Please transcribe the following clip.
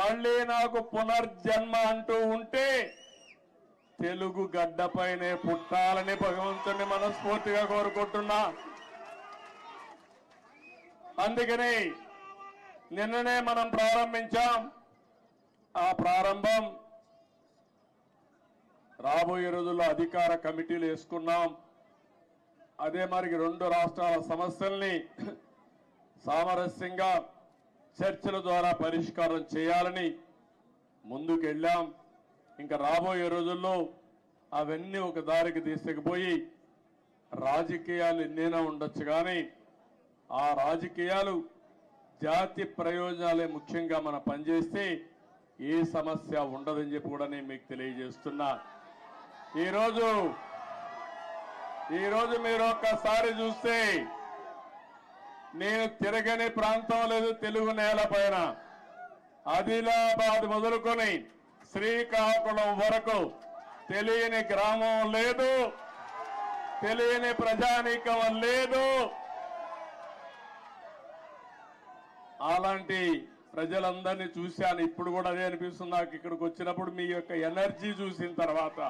మళ్ళీ నాకు పునర్జన్మ అంటూ ఉంటే తెలుగు గడ్డపైనే పుట్టాలని భగవంతుని మనస్ఫూర్తిగా కోరుకుంటున్నా. అందుకని నిన్ననే మనం ప్రారంభించాం. ఆ ప్రారంభం రాబోయే రోజుల్లో అధికార కమిటీలు వేసుకున్నాం. అదే మరి రెండు రాష్ట్రాల సమస్యల్ని సామరస్యంగా చర్చల ద్వారా పరిష్కారం చేయాలని ముందుకెళ్ళాం. ఇంకా రాబోయే రోజుల్లో అవన్నీ ఒక దారికి తీసుకుపోయి రాజకీయాలు ఎన్నైనా ఉండొచ్చు కానీ ఆ రాజకీయాలు జాతి ప్రయోజనాలే ముఖ్యంగా మనం పనిచేస్తే ఏ సమస్య ఉండదని చెప్పి కూడా నేను మీకు తెలియజేస్తున్నా. ఈరోజు ఈరోజు మీరు ఒక్కసారి చూస్తే నేను తిరగని ప్రాంతం లేదు తెలుగు నేల పైన. ఆదిలాబాద్ మొదలుకొని శ్రీకాకుళం వరకు తెలియని గ్రామం లేదు తెలియని ప్రజానీకం లేదు. అలాంటి ప్రజలందరినీ చూశాను. ఇప్పుడు కూడా అదే అనిపిస్తుంది నాకు ఇక్కడికి వచ్చినప్పుడు మీ యొక్క ఎనర్జీ చూసిన తర్వాత.